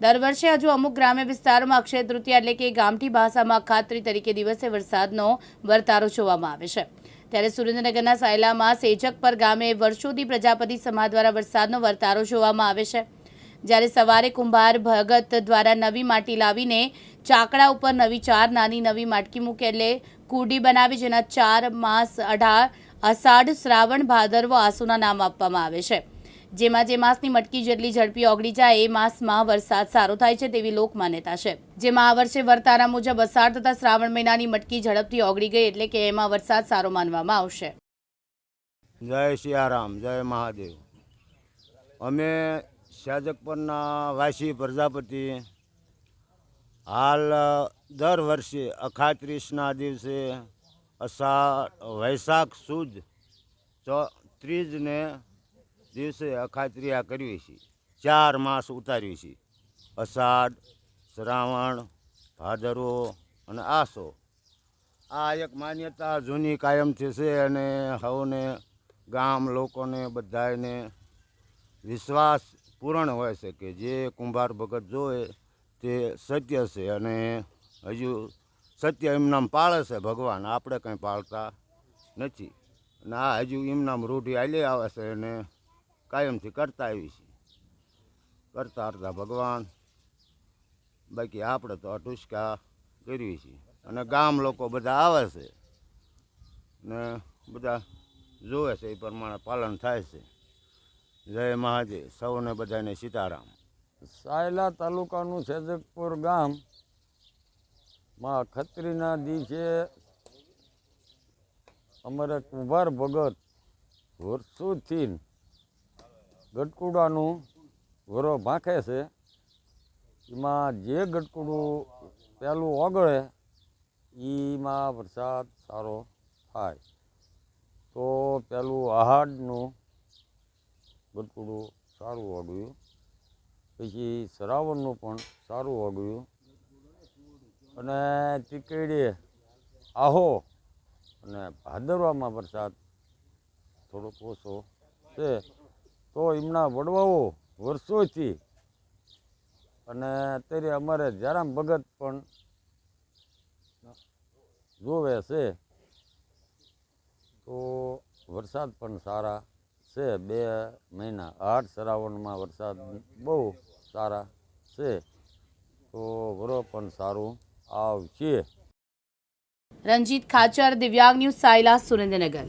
દર વર્ષે હજુ અમુક ગ્રામ્ય વિસ્તારોમાં અક્ષય તૃતીયા એટલે કે ગામઠી ભાષામાં ખાતરી તરીકે દિવસે વરસાદનો વર્તારો જોવામાં આવે છે. ત્યારે સુરેન્દ્રનગરના સાયલામાં સેજક પર ગામે વર્ષોથી પ્રજાપતિ સમાજ દ્વારા વરસાદનો વર્તારો જોવામાં આવે છે. જ્યારે સવારે કુંભાર ભગત દ્વારા નવી માટી લાવીને ચાકડા ઉપર નવી ચાર, નાની નવી માટકી મૂકે એટલે કુડી બનાવી જેના ચાર માસ અઢાર અષાઢ શ્રાવણ ભાદરવો આસુના નામ આપવામાં આવે છે. જેમાં જે માસની મટકી જેટલી ઝડપી ઓગળી જાય, એ માસમાં વરસાદ સારો થાય છે તેવી લોક માન્યતા છે. જેમાં આ વર્ષે વર્તારા મુજબ અષાઢ તથા શ્રાવણ મહિનાની મટકી ઝડપથી ઓગળી ગઈ એટલે કે એમાં વરસાદ સારો માનવામાં આવશે. જય સિયારામ, જય મહાદેવ. અમે શાજકપરના વાસી પ્રજાપતિ હાલ દર વર્ષે અખાત્રીસના દિવસે અષાઢ વૈશાખ સુદ ત્રીજને દિવસે અખાત્રિયા કરીએ છે. ચાર માસ ઉતાર્યું છે. અષાઢ, શ્રાવણ, ભાદરવો અને આસો. આ એક માન્યતા જૂની કાયમથી છે અને હવને ગામ લોકોને બધાને વિશ્વાસ પૂર્ણ હોય છે કે જે કુંભાર ભગત જોવે તે સત્ય છે અને હજુ સત્ય એમનામ પાળે છે. ભગવાન આપણે કંઈ પાળતા નથી. અને આ હજુ એમનામ રૂઢી હાલી આવે છે અને કાયમથી કરતા આવી છે. કરતા કરતા ભગવાન. બાકી આપણે તો અટુષ્કા કરવી છે. અને ગામ લોકો બધા આવે છે. ને બધા જોવે છે એ પ્રમાણે પાલન થાય છે. જય મહાદેવ. સૌને બધાને સીતારામ. સાયલા તાલુકાનું સેજકપુર ગામમાં ખત્રીના દિવસે અમારે કુંભાર ભગત વર્ષોથી ગટકુડાનું વરો ભાંખે છે. એમાં જે ગટકુડું પહેલું ઓગળે એમાં વરસાદ સારો થાય. તો પહેલું આહાડનું ગટકુડું સારું ઓગળ્યું. પછી શ્રાવણનું પણ સારું ઓગળ્યું. અને ટીકડીએ આહો અને ભાદરવામાં વરસાદ થોડોક ઓછો છે. તો એમના વડવાઓ વર્ષોથી અને અત્યારે અમારે જરામ ભગત પણ જોવે છે, તો વરસાદ પણ સારા છે, બે મહિના આઠ શ્રાવણમાં વરસાદ બહુ સારા છે, તો વરો પણ સારું આવશે. રંજીત ખાચર, દિવ્યાંગ ન્યૂઝ સાયલા સુરેન્દ્રનગર.